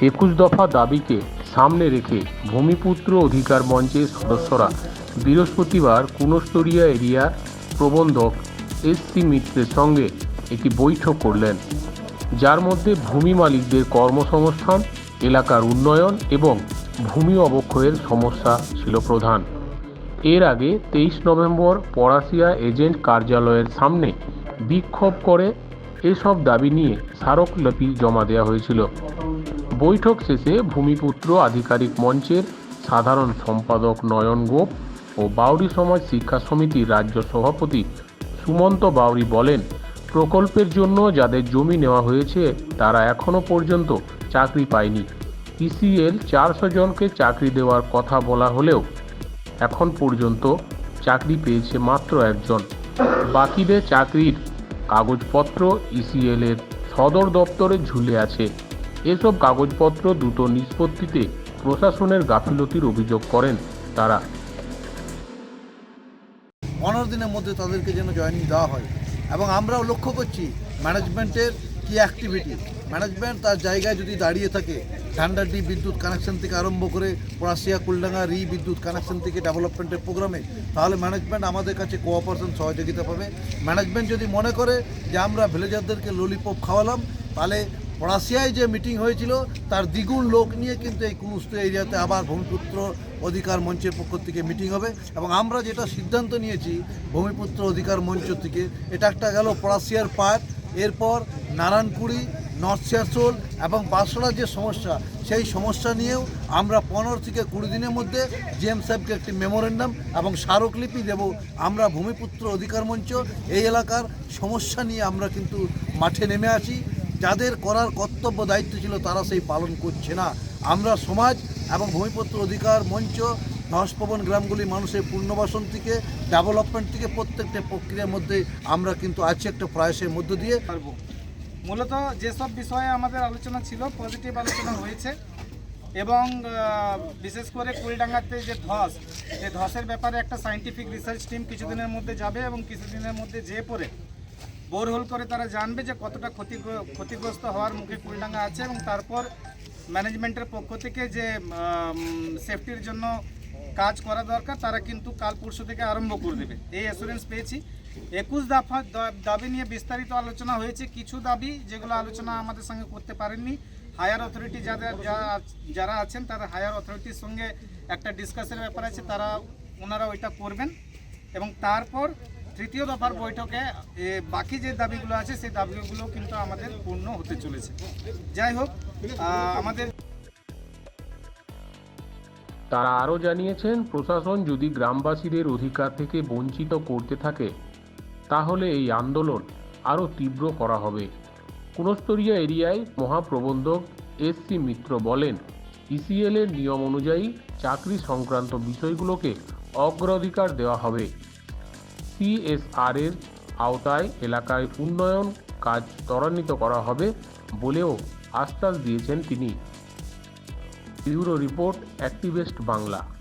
একুশ দফা দাবিকে সামনে রেখে ভূমিপুত্র অধিকার মঞ্চের সদস্যরা বৃহস্পতিবার কুনস্তরিয়া এরিয়ার প্রবন্ধক এস সি মিত্রের সঙ্গে একটি বৈঠক করলেন। যার মধ্যে ভূমি মালিকদের কর্মসংস্থান, এলাকার উন্নয়ন এবং ভূমি অবক্ষয়ের সমস্যা ছিল প্রধান। এর আগে তেইশ নভেম্বর পরাশিয়া এজেন্ট কার্যালয়ের সামনে বিক্ষোভ করে এসব দাবি নিয়ে স্মারকলিপি জমা দেওয়া হয়েছিল। বৈঠক শেষে ভূমিপুত্র আধিকারিক মঞ্চের সাধারণ সম্পাদক নয়ন গোপ ও বাউরি সমাজ শিক্ষা সমিতির রাজ্য সভাপতি সুমন্ত বাউরি বলেন, প্রকল্পের জন্য যাদের জমি নেওয়া হয়েছে, তারা এখনও পর্যন্ত চাকরি পায়নি। ইসিএল চারশো জনকে চাকরি দেওয়ার কথা বলা হলেও এখন পর্যন্ত চাকরি পেয়েছে মাত্র একজন। বাকিদের চাকরির কাগজপত্র ইসিএল এর সদর দপ্তরে ঝুলে আছে। এসব কাগজপত্র দ্রুত নিষ্পত্তিতে প্রশাসনের গাফিলতির অভিযোগ করেন তারা। পনেরো দিনের মধ্যে তাদেরকে যেন জয়েনিং দেওয়া হয়। এবং আমরাও লক্ষ্য করছি, ম্যানেজমেন্টের কি অ্যাক্টিভিটি ম্যানেজমেন্ট তার জায়গায় যদি দাঁড়িয়ে থাকে ঠান্ডাডি বিদ্যুৎ কানেকশন থেকে আরম্ভ করে পড়াশিয়া কুলডাঙ্গা রি বিদ্যুৎ কানেকশন থেকে ডেভেলপমেন্টের প্রোগ্রামে, তাহলে ম্যানেজমেন্ট আমাদের কাছে কোঅপারেশন সহযোগিতা পাবে। ম্যানেজমেন্ট যদি মনে করে যে আমরা ভিলেজারদেরকে ললিপপ খাওয়ালাম, তাহলে পড়াশিয়ায় যে মিটিং হয়েছিল, তার দ্বিগুণ লোক নিয়ে কিন্তু এই কুমুস্ত এরিয়াতে আবার ভূমিপুত্র অধিকার মঞ্চের পক্ষ থেকে মিটিং হবে এবং আমরা যেটা সিদ্ধান্ত নিয়েছি ভূমিপুত্র অধিকার মঞ্চ থেকে, এটা একটা গেল পড়াশিয়ার পার্ট এরপর নারায়ণপুরি, নর্থ সিয়াসোল এবং বাঁশড়ার যে সমস্যা, সেই সমস্যা নিয়েও আমরা পনেরো থেকে কুড়ি দিনের মধ্যে জিএম সাহেবকে একটি মেমোরেন্ডাম এবং স্মারকলিপি দেব। আমরা ভূমিপুত্র অধিকার মঞ্চ, এই এলাকার সমস্যা নিয়ে আমরা কিন্তু মাঠে নেমে আসি। যাদের করার কর্তব্য, দায়িত্ব ছিল তারা সেই পালন করছে না। আমরা সমাজ এবং ভূমিপত্র অধিকার মঞ্চ ধসপবন গ্রামগুলি মানুষের পুনর্বাসন থেকে ডেভেলপমেন্ট থেকে প্রত্যেকটা প্রক্রিয়ার মধ্যে আমরা কিন্তু আছি একটা প্রয়াসের মধ্য দিয়ে। পারব। মূলত যেসব বিষয়ে আমাদের আলোচনা ছিল পজিটিভ আলোচনা হয়েছে এবং বিশেষ করে কুলডাঙ্গাতে যে ধস যে ধসের ব্যাপারে একটা সাইন্টিফিক রিসার্চ টিম কিছুদিনের মধ্যে যাবে এবং কিছুদিনের মধ্যে যেয়ে পরে বোরহোল করে তারা জানবে যে কতটা ক্ষতি ক্ষতিগ্রস্ত হওয়ার মুখে কুলডাঙ্গা আছে এবং তারপর ম্যানেজমেন্টের পক্ষ থেকে যে সেফটির জন্য কাজ করা দরকার, তারা কিন্তু কাল পরশু থেকে আরম্ভ করে দেবে। এই অ্যাসুরেন্স পেয়েছি। একুশ দফা দাবি নিয়ে বিস্তারিত আলোচনা হয়েছে। কিছু দাবি যেগুলো আলোচনা আমাদের সঙ্গে করতে পারেননি। হায়ার অথরিটি যাদের যারা আছেন, তারা হায়ার অথরিটির সঙ্গে একটা ডিসকাসের ব্যাপার আছে, তারা, ওনারা ওইটা করবেন। এবং তারপর তৃতীয় দফার বৈঠকে বাকি যে দাবিগুলো আছে, সেই দাবিগুলো কিন্তু আমাদের পূর্ণ হতে চলেছে। যাই হোক আমাদের তারা আরও জানিয়েছেন, প্রশাসন যদি গ্রামবাসীদের অধিকার থেকে বঞ্চিত করতে থাকে, তাহলে এই আন্দোলন আরও তীব্র করা হবে। কুনস্তরিয়া এরিয়ায় মহাপ্রবন্ধক এস সি মিত্র বলেন ইসিএল এর নিয়ম অনুযায়ী চাকরি সংক্রান্ত বিষয়গুলোকে অগ্রাধিকার দেওয়া হবে। সিএসআর এর আওতায় এলাকায় উন্নয়ন কাজ ত্বরান্বিত করা হবে বলেও আশ্বাস দিয়েছেন তিনি। Euro report activist Bangla.